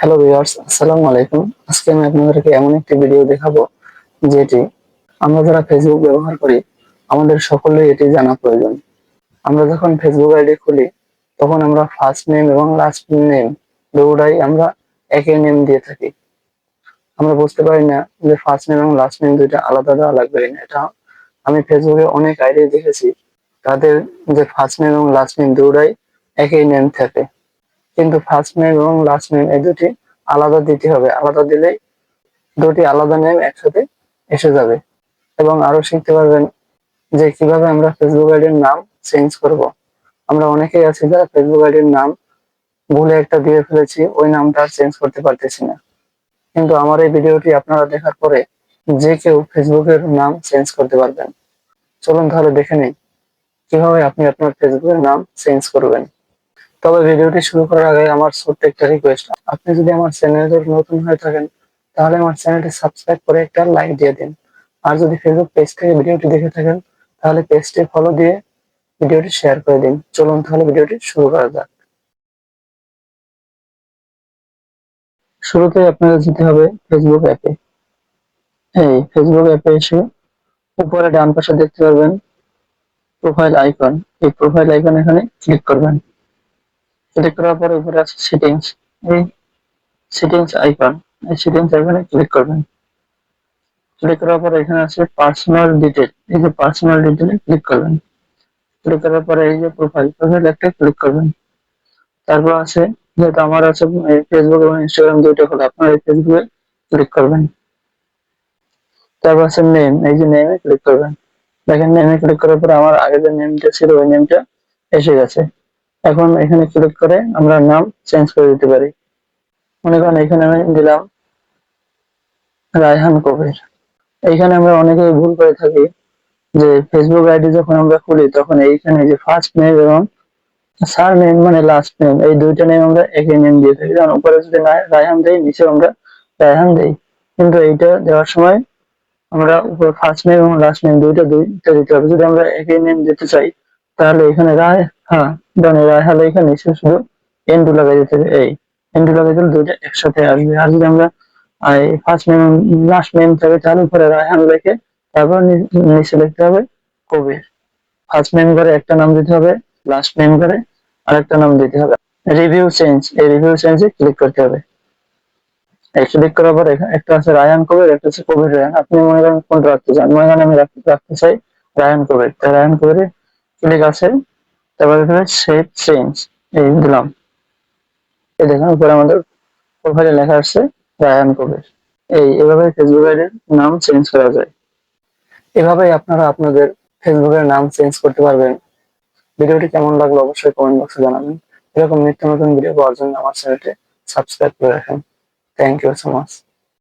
Hello viewers আসসালামু আলাইকুম। আজকে আমি আপনাদেরকে এমন একটি ভিডিও দেখাবো, যেটি আমরা যারা ফেসবুক ব্যবহার করি, আমাদের সকলেই এটি জানা প্রয়োজন। আমরা যখন ফেসবুক আইডি খুলি, তখন আমরা ফার্স্ট নেম এবং লাস্ট নেম দুটাই আমরা একই নেম দিয়ে থাকি। আমরা বুঝতে পারি না যে ফার্স্ট নেম এবং লাস্ট নেম দুইটা আলাদা দেওয়া লাগবে না এটা আমি ফেসবুকে অনেক আইডি দেখেছি। তাদের যে ফার্স্ট নেম এবং লাস্ট নেম দুটাই একই নেম থাকে। কিন্তু ফার্স্ট নেম এবং লাস্ট নেম এই দুটি আলাদা দিতে হবে। আলাদা দিলেই দুটি আলাদা নেম একসাথে এসে যাবে। এবং আরও শিখতে পারবেন যে কীভাবে আমরা ফেসবুক আইডির নাম চেঞ্জ করব। আমরা অনেকেই আছি যারা ফেসবুক আইডির নাম ভুলে একটা দিয়ে ফেলেছি, ওই নামটা আর চেঞ্জ করতে পারতেছি না। কিন্তু আমার এই ভিডিওটি আপনারা দেখার পরে যে কেউ ফেসবুকের নাম চেঞ্জ করতে পারবেন। চলুন তাহলে দেখে নিই। কীভাবে আপনি আপনার ফেসবুকের নাম চেঞ্জ করবেন? তবে ভিডিওটি শুরু করার আগে আমার ছোট্ট একটা রিকোয়েস্ট আপনি যদি আমার চ্যানেলে নতুন হয়ে থাকেন, তাহলে আমার চ্যানেলটি সাবস্ক্রাইব করে একটা লাইক দিয়ে দিন। আর যদি ফেসবুক পেজ থেকে ভিডিওটি দেখে থাকেন, তাহলে পেজটি ফলো দিয়ে ভিডিওটি শেয়ার করে দিন। চলুন তাহলে ভিডিওটি শুরু করা যাক। শুরুতে আপনাদের যেতে হবে ফেসবুক অ্যাপে এই ফেসবুক অ্যাপে এসে উপরে ডান পাশে দেখতে পারবেন প্রোফাইল আইকন এই প্রোফাইল আইকন এখানে ক্লিক করবেন। ক্লিক করার পরে উপরে আছে সেটিংস এই সেটিংস আইকন এই সেটিংস আইকনে ক্লিক করবেন। ক্লিক করার পরে এখানে আছে পার্সোনাল ডিটেল এই যে পার্সোনাল ডিটেলে ক্লিক করবেন। ক্লিক করার পরে এই যে প্রোফাইল প্রোফাইল একটা ক্লিক করবেন। তারপর আছে যেহেতু আমার আছে ফেসবুক এবং ইনস্টাগ্রাম দুইটা খোলা আপনার এই ফেসবুকে ক্লিক করবেন। তারপর আছে নেম এই যে নেমে ক্লিক করবেন। দেখেন নেমে ক্লিক করার পরে আমার আগে যে নেমটা ছিল, ওই নেমটা এসে গেছে। এখন এখানে ক্লিক করে আমরা নাম চেঞ্জ করে দিতে পারি। মনে করেন এখানে আমি দিলাম রায়হান কবির। এখানে আমরা অনেকেই ভুল করে থাকি যে ফেসবুক আইডি যখন আমরা খুলি তখন এইখানে যে ফার্স্ট নেম এবং সার নেম মানে লাস্ট নেম এই দুইটা নেম আমরা একই নেম দিয়ে থাকি। কারণ উপরে যদি রায়হান দেই নিচে আমরা রায়হান দেই। কিন্তু এইটা দেওয়ার সময় আমরা উপরে ফার্স্ট নেম এবং লাস্ট নেম দুইটা দুইটা দিতে হবে। যদি আমরা একই নেম দিতে চাই, তাহলে এখানে রায় হ্যাঁ মানে রায় হলে এখানে শুধু এন্ডু লাগাই দিতে হবে। এই এন্ডু লাগাই দিলে দুইটা একসাথে আসবে। আর যদি আমরা ফার্স্ট নেম লাস্ট নেম থাকে তাহলে উপরে রায়হান লিখে তারপর নিচে লিখতে হবে কবির। ফার্স্ট নেম করে একটা নাম দিতে হবে লাস্ট নেম করে আরেকটা নাম দিতে হবে। রিভিউ চেঞ্জ এই রিভিউ চেঞ্জে ক্লিক করতে হবে। এই ক্লিক করার পরে একটা আছে রায়ান কবির, একটা আছে কবির রায়ান আপনি মনে করেন কোনটা রাখতে চান? মনে করেন আমি রাখ- রাখতে চাই রায়ান কবির। তাই রায়ান কবির ক্লিক আছে। তারপরে এখানে সেভ চেঞ্জ এই দিলাম। এই দেখেন, উপরে আমাদের প্রোফাইলে লেখা আছে রায়ান কবির এই, এভাবে ফেসবুক আইডির নাম চেঞ্জ করা যায়। এভাবেই আপনারা আপনাদের ফেসবুকের নাম চেঞ্জ করতে পারবেন। ভিডিওটি কেমন লাগল অবশ্যই কমেন্ট বক্সে জানাবেন। এরকম নিত্য নতুন ভিডিও পাওয়ার জন্য আমার চ্যানেলটি সাবস্ক্রাইব করে রাখেন। Thank you so much